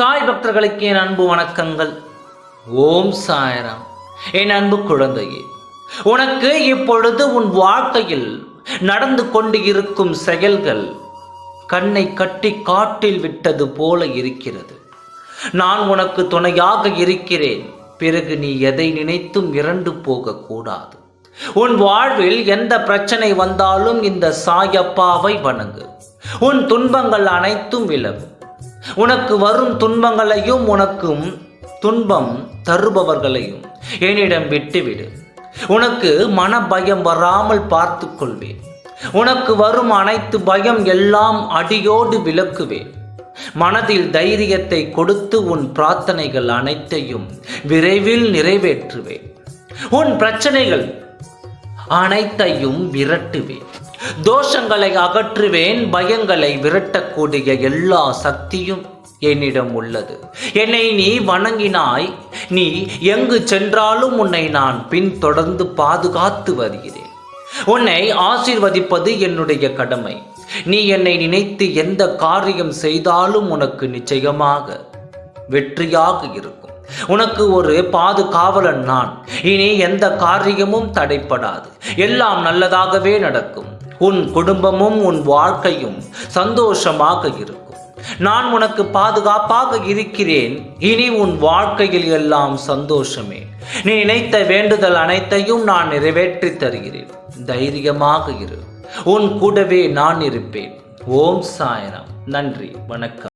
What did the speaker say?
சாய் பக்தர்களுக்கு என் அன்பு வணக்கங்கள். ஓம் சாயராம். என் அன்பு குழந்தையே உனக்கு இப்பொழுது உன் வாழ்க்கையில் நடந்து கொண்டு இருக்கும் செயல்கள் கண்ணை கட்டி காட்டில் விட்டது போல இருக்கிறது. நான் உனக்கு துணையாக இருக்கிறேன். பிறகு நீ எதை நினைத்தும் இரண்டு போகக்கூடாது. உன் வாழ்வில் எந்த பிரச்சனை வந்தாலும் இந்த சாயப்பாவை வணங்கு. உன் துன்பங்கள் அனைத்தும் விலகும் உனக்கு வரும் துன்பங்களையும் உனக்கும் துன்பம் தருபவர்களையும் என்னிடம் விட்டுவிடு. உனக்கு மன பயம் வராமல் பார்த்து கொள்வேன் உனக்கு வரும் அனைத்து பயம் எல்லாம் அடியோடு விலக்குவேன். மனதில் தைரியத்தை கொடுத்து உன் பிரார்த்தனைகள் அனைத்தையும் விரைவில் நிறைவேற்றுவேன். உன் பிரச்சனைகள் அனைத்தையும் விரட்டுவேன். தோஷங்களை அகற்றுவேன் பயங்களை விரட்டக்கூடிய எல்லா சக்தியும் என்னிடம் உள்ளது. என்னை நீ வணங்கினாய். நீ எங்கு சென்றாலும் உன்னை நான் பின்தொடர்ந்து பாதுகாத்து வருகிறேன். உன்னை ஆசீர்வதிப்பது என்னுடைய கடமை. நீ என்னை நினைத்து எந்த காரியம் செய்தாலும் உனக்கு நிச்சயமாக வெற்றியாக இருக்கும். உனக்கு ஒரு பாதுகாவலன் நான். இனி எந்த காரியமும் தடைப்படாது. எல்லாம் நல்லதாகவே நடக்கும். உன் குடும்பமும் உன் வாழ்க்கையும் சந்தோஷமாக இருக்கும். நான் உனக்கு பாதுகாப்பாக இருக்கிறேன். இனி உன் வாழ்க்கையில் எல்லாம் சந்தோஷமே. நீ நினைத்த வேண்டுதல் அனைத்தையும் நான் நிறைவேற்றி தருகிறேன். தைரியமாக இரு. உன் கூடவே நான் இருப்பேன். ஓம் சாயனம் நன்றி. வணக்கம்.